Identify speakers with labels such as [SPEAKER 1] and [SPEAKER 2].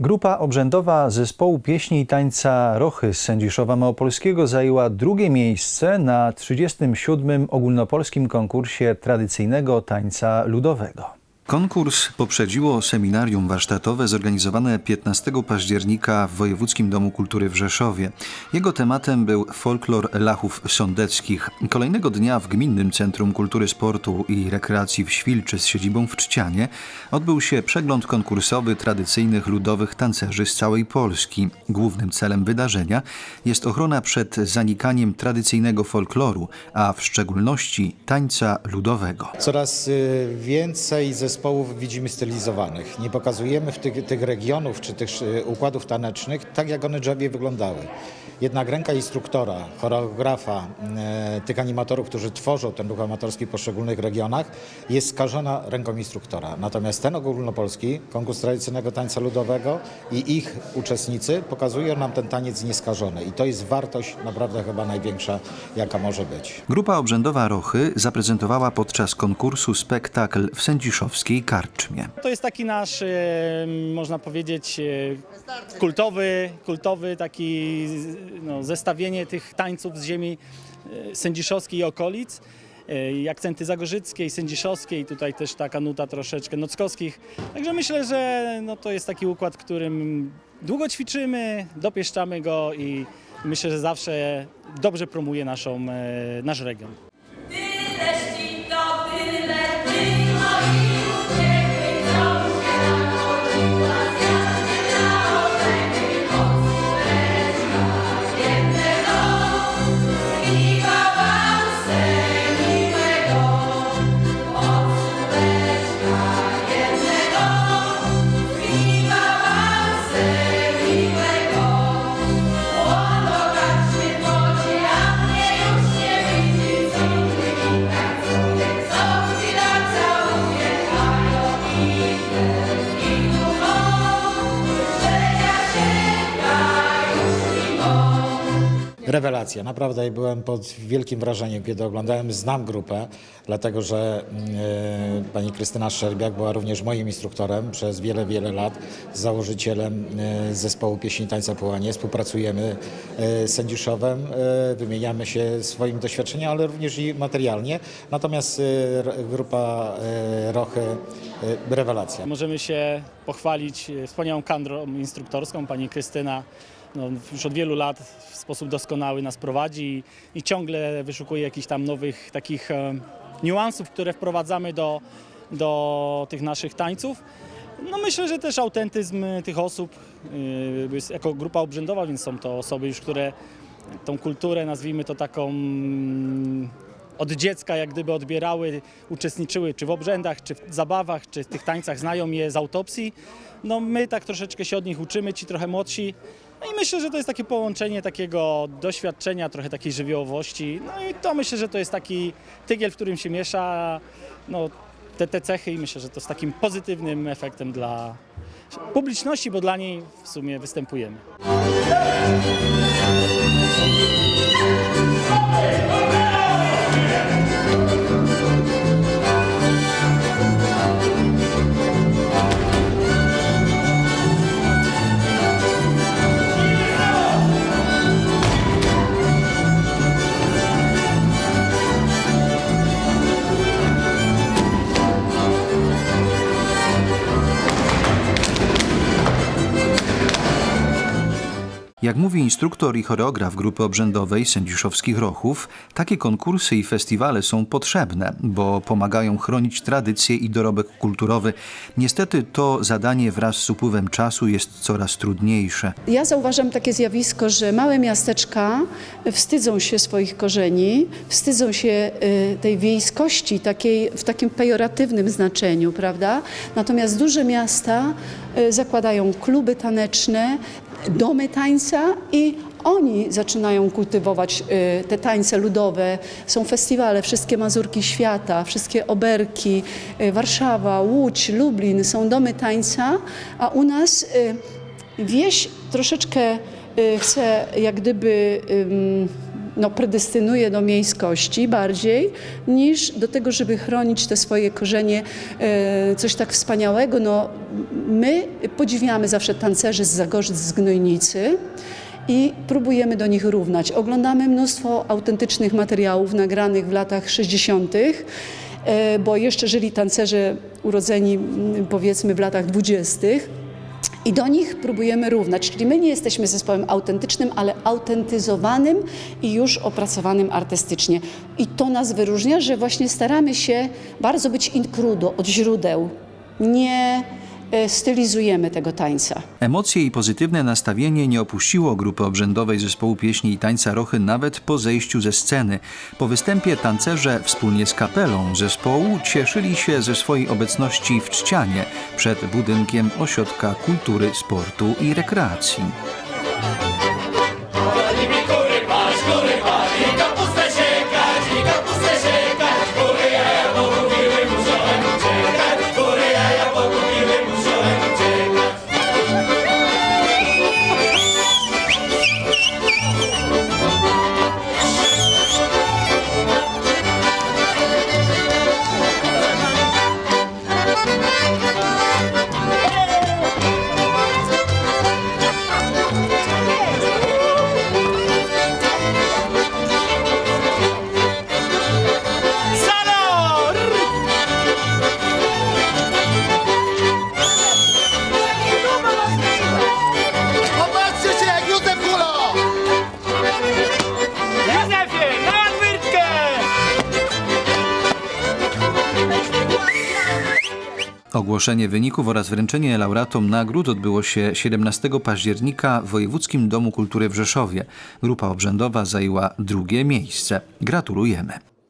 [SPEAKER 1] Grupa obrzędowa zespołu pieśni i tańca Rochy z Sędziszowa Małopolskiego zajęła drugie miejsce na 37. ogólnopolskim konkursie tradycyjnego tańca ludowego. Konkurs poprzedziło seminarium warsztatowe zorganizowane 15 października w Wojewódzkim Domu Kultury w Rzeszowie. Jego tematem był folklor Lachów Sądeckich. Kolejnego dnia w Gminnym Centrum Kultury, Sportu i Rekreacji w Świlczy z siedzibą w Czcianie odbył się przegląd konkursowy tradycyjnych ludowych tancerzy z całej Polski. Głównym celem wydarzenia jest ochrona przed zanikaniem tradycyjnego folkloru, a w szczególności tańca ludowego.
[SPEAKER 2] Coraz y, więcej zespołów widzimy stylizowanych. Nie pokazujemy w tych, tych regionów czy tych y, układów tanecznych tak, jak one drzewie wyglądały. Jednak ręka instruktora, choreografa, y, tych animatorów, którzy tworzą ten ruch amatorski w poszczególnych regionach, jest skażona ręką instruktora. Natomiast ten ogólnopolski konkurs tradycyjnego tańca ludowego i ich uczestnicy pokazują nam ten taniec nieskażony. I to jest wartość naprawdę chyba największa, jaka może być.
[SPEAKER 1] Grupa obrzędowa Rochy zaprezentowała podczas konkursu spektakl w Sędziszowskiej Karczmie.
[SPEAKER 3] To jest taki nasz, e, można powiedzieć, e, kultowy, kultowy taki no, zestawienie tych tańców z ziemi e, sędziszowskiej i okolic. I akcenty zagorzyckiej, sędziszowskiej, tutaj też taka nuta troszeczkę nockowskich. Także myślę, że no, to jest taki układ, którym długo ćwiczymy, dopieszczamy go i myślę, że zawsze dobrze promuje naszą, nasz region.
[SPEAKER 2] Rewelacja, naprawdę byłem pod wielkim wrażeniem, kiedy oglądałem. Znam grupę, dlatego że e, pani Krystyna Szczerbiak była również moim instruktorem przez wiele, wiele lat, założycielem e, zespołu pieśni tańca Połanie. Współpracujemy e, z Sędziszowem, e, wymieniamy się swoim doświadczeniem, ale również i materialnie. Natomiast r- grupa e, Rochy, e, rewelacja.
[SPEAKER 3] Możemy się pochwalić wspaniałą kadrą instruktorską. Pani Krystyna no, już od wielu lat w sposób doskonały nas prowadzi i, i ciągle wyszukuje jakichś tam nowych takich e, niuansów, które wprowadzamy do, do tych naszych tańców. No myślę, że też autentyzm tych osób y, jest jako grupa obrzędowa, więc są to osoby już, które tą kulturę, nazwijmy to taką mm, od dziecka jak gdyby odbierały, uczestniczyły czy w obrzędach, czy w zabawach, czy w tych tańcach, znają je z autopsji. No my tak troszeczkę się od nich uczymy, ci trochę młodsi. No i myślę, że to jest takie połączenie takiego doświadczenia, trochę takiej żywiołowości. No i to myślę, że to jest taki tygiel, w którym się miesza no, te, te cechy i myślę, że to jest takim pozytywnym efektem dla publiczności, bo dla niej w sumie występujemy. Yeah.
[SPEAKER 1] Jak mówi instruktor i choreograf grupy obrzędowej Sędziszowskich Rochów, takie konkursy i festiwale są potrzebne, bo pomagają chronić tradycje i dorobek kulturowy. Niestety to zadanie wraz z upływem czasu jest coraz trudniejsze.
[SPEAKER 4] Ja zauważam takie zjawisko, że małe miasteczka wstydzą się swoich korzeni, wstydzą się y, tej wiejskości takiej, w takim pejoratywnym znaczeniu, prawda? Natomiast duże miasta y, zakładają kluby taneczne, domy tańca i oni zaczynają kultywować y, te tańce ludowe. Są festiwale, wszystkie Mazurki Świata, wszystkie Oberki, y, Warszawa, Łódź, Lublin, są domy tańca, a u nas y, wieś troszeczkę chce jak gdyby no, predestynuje do miejskości bardziej niż do tego, żeby chronić te swoje korzenie. E, Coś tak wspaniałego. No, my podziwiamy zawsze tancerzy z Zagorzyc, z Gnojnicy i próbujemy do nich równać. Oglądamy mnóstwo autentycznych materiałów nagranych w latach 60., e, bo jeszcze żyli tancerze urodzeni powiedzmy w latach 20. I do nich próbujemy równać, czyli my nie jesteśmy zespołem autentycznym, ale autentyzowanym i już opracowanym artystycznie. I to nas wyróżnia, że właśnie staramy się bardzo być in crudo, od źródeł. Nie stylizujemy tego tańca.
[SPEAKER 1] Emocje i pozytywne nastawienie nie opuściło grupy obrzędowej zespołu pieśni i tańca Rochy nawet po zejściu ze sceny. Po występie tancerze wspólnie z kapelą zespołu cieszyli się ze swojej obecności w Czcianie przed budynkiem Ośrodka Kultury, Sportu i Rekreacji. Ogłoszenie wyników oraz wręczenie laureatom nagród odbyło się 17 października w Wojewódzkim Domu Kultury w Rzeszowie. Grupa obrzędowa zajęła drugie miejsce. Gratulujemy.